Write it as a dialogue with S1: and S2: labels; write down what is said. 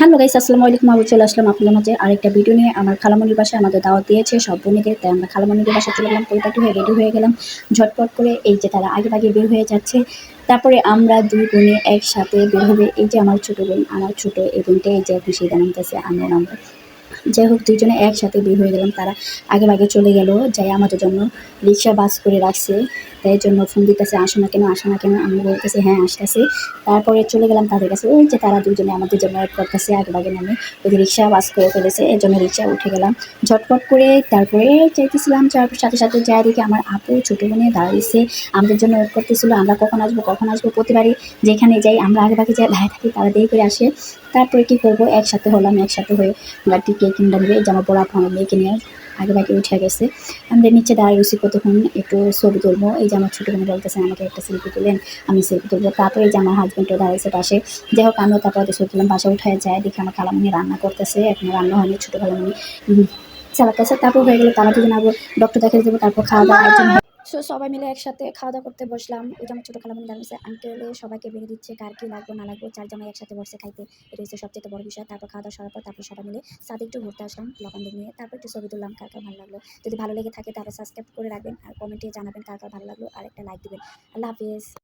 S1: Hello guys, আসসালামু আলাইকুম। আবার চলে আসলাম আপনাদের মাঝে আরেকটা ভিডিও নিয়ে। আমার খালামনির বাসায় আমাদের দাওয়াত দিয়েছে সব বোনেদের তাই আমরা খালামনির বাসা চলে গেলাম, পরিপাটি হয়ে রেডি হয়ে গেলাম। ঝটপট করে এই যে তারা আগে আগে বের হয়ে যাচ্ছে। তারপরে আমরা দুই বোনে একসাথে বের হবে। এই যে আমার ছোট বোন, আমার ছোট এই বোনটা এই যে খুশি সেই নামতেছে আমিও নামবো। যাই হোক, দুইজনে একসাথে বের হয়ে গেলাম। তারা আগে আগে চলে গেল, যাই আমাদের জন্য রিক্সা, বাস করে রাখছে। তাই জন্য ফোন দিতেছে, আসো না কেন, আসো না কেন? আমি বলতেছি হ্যাঁ আসতেছি। তারপরে চলে গেলাম তাদের কাছে। ওই যে তারা দুজনে আমাদের জন্য ওয়েট করতেছে আগে আগে নামে। ওই রিক্সা, বাস করে ফেলেছে, এর জন্য রিক্সা উঠে গেলাম। ঝটপট করে তারপরে চাইতেছিলাম তারপর সাথে সাথে যাই দেখি আমার আপু ছোটো বোনে দাঁড়িয়েছে আমাদের জন্য ওয়েট করতেছিল, আমরা কখন আসব কখন আসব, প্রতিবারই যেখানে যাই, আমরা আগে ভাগে যাই, দাঁড়িয়ে থাকি, তারা দেরি করে আসে। তারপরে কী করব? একসাথে হলাম, একসাথে হয়ে গাড়িটি কে কিনতে নেবে জামা পড়া আপু নিয়ে নিয়ে আগে বাকি উঠে গেছে। আমরা নিচে দাঁড়িয়ে রয়েছি কতক্ষণ একটু ছবি তুলবো। এই যে আমার ছোটো বোন বলতেছে, আমাকে একটা সেলফি তুলেন, আমি সেলফি তুলবো। তারপরে এই যে হাজব্যান্ডও দাঁড়িয়েছে পাশে যাই হোক, আমিও তারপরে ছবি তুললাম বাসা উঠে যায় দেখে আমার খালামনি রান্না করতেছে। এখন রান্না হয়নি ছোটো খালামনি চালাতেছে তারপর হয়ে গেলো তারা দুজন আবার ডক্টর দেখাতে যাব তারপর খাওয়া দাওয়া একজন সো সবাই মিলে একসাথে খাওয়া দাওয়া করতে বসলাম। ওই যে আমার ছোটো খালামনি দাঁড়িয়েছে আঙ্কেলে সবাইকে বেড়ে দিচ্ছে, কার কি লাগবে, না লাগবে, চার জামাই একসাথে বসে খাইতে। এটা হচ্ছে সবচেয়ে বড় বিষয়। তারপর খাওয়া দাওয়া সরার পর তারপর সবাই মিলে সাথে একটু ঘুরতে আসলাম লবণদের নিয়ে। তারপর একটু ছবি তুললাম কার কার ভালো লাগল। যদি ভালো লেগে থাকে তাহলে সাবস্ক্রাইব করে রাখবেন আর কমেন্টে জানাবেন কার কার ভালো লাগল। আর একটা লাইক দিবেন। আল্লাহ হাফিজ।